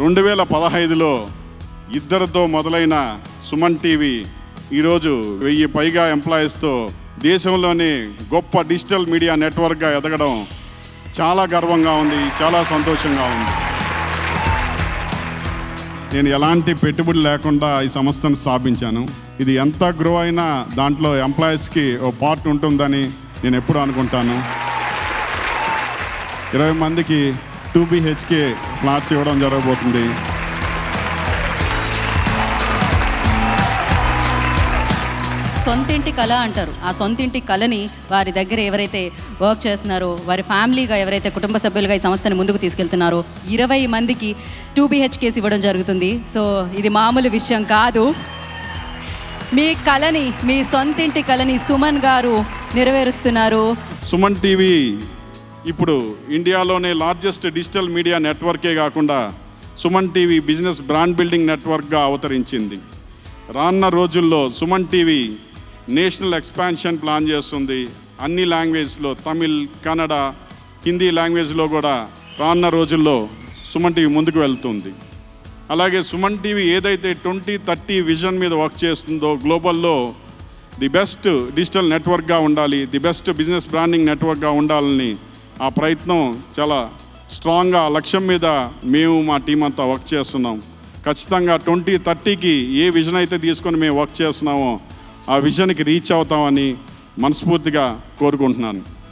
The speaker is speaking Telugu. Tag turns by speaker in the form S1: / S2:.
S1: రెండు వేల పదహైదులో ఇద్దరితో మొదలైన సుమన్ టీవీ ఈరోజు వెయ్యి పైగా ఎంప్లాయీస్తో దేశంలోనే గొప్ప డిజిటల్ మీడియా నెట్వర్క్గా ఎదగడం చాలా గర్వంగా ఉంది చాలా సంతోషంగా ఉంది. నేను ఎలాంటి పెట్టుబడి లేకుండా ఈ సంస్థను స్థాపించాను. ఇది ఎంత గ్రో అయినా దాంట్లో ఎంప్లాయీస్కి ఓ పార్ట్ ఉంటుందని నేను ఎప్పుడు అనుకుంటాను. ఇరవై మందికి టూ బిహెచ్కే ఫ్లాట్స్ ఇవ్వడం జరగబోతుంది.
S2: సొంతింటి కళ అంటారు. ఆ సొంతింటి కళని వారి దగ్గర ఎవరైతే వర్క్ చేస్తున్నారో వారి ఫ్యామిలీగా ఎవరైతే కుటుంబ సభ్యులుగా ఈ సంస్థని ముందుకు తీసుకెళ్తున్నారో ఇరవై మందికి టూ బిహెచ్కేస్ ఇవ్వడం జరుగుతుంది. సో ఇది మామూలు విషయం కాదు. మీ కళని మీ సొంతింటి కళని సుమన్ గారు నెరవేరుస్తున్నారు.
S1: సుమన్ టీవీ ఇప్పుడు ఇండియాలోనే లార్జెస్ట్ డిజిటల్ మీడియా నెట్వర్కే కాకుండా Suman TV business brand building నెట్వర్క్గా అవతరించింది. రానున్న రోజుల్లో Suman TV national expansion plan చేస్తుంది. అన్ని లాంగ్వేజ్లో తమిళ్ కన్నడ హిందీ లాంగ్వేజ్లో కూడా రానున్న రోజుల్లో సుమన్ టీవీ ముందుకు వెళ్తుంది. అలాగే సుమన్ టీవీ ఏదైతే ట్వంటీ థర్టీ విజన్ మీద వర్క్ చేస్తుందో గ్లోబల్లో ది బెస్ట్ డిజిటల్ నెట్వర్క్గా ఉండాలి ది బెస్ట్ బిజినెస్ బ్రాండింగ్ నెట్వర్క్గా ఉండాలని ఆ ప్రయత్నం చాలా స్ట్రాంగ్గా ఆ లక్ష్యం మీద మేము మా టీం అంతా వర్క్ చేస్తున్నాం. ఖచ్చితంగా ట్వంటీ థర్టీకి ఏ విజన్ అయితే తీసుకొని మేము వర్క్ చేస్తున్నామో ఆ విజన్కి రీచ్ అవుతామని మనస్ఫూర్తిగా కోరుకుంటున్నాను.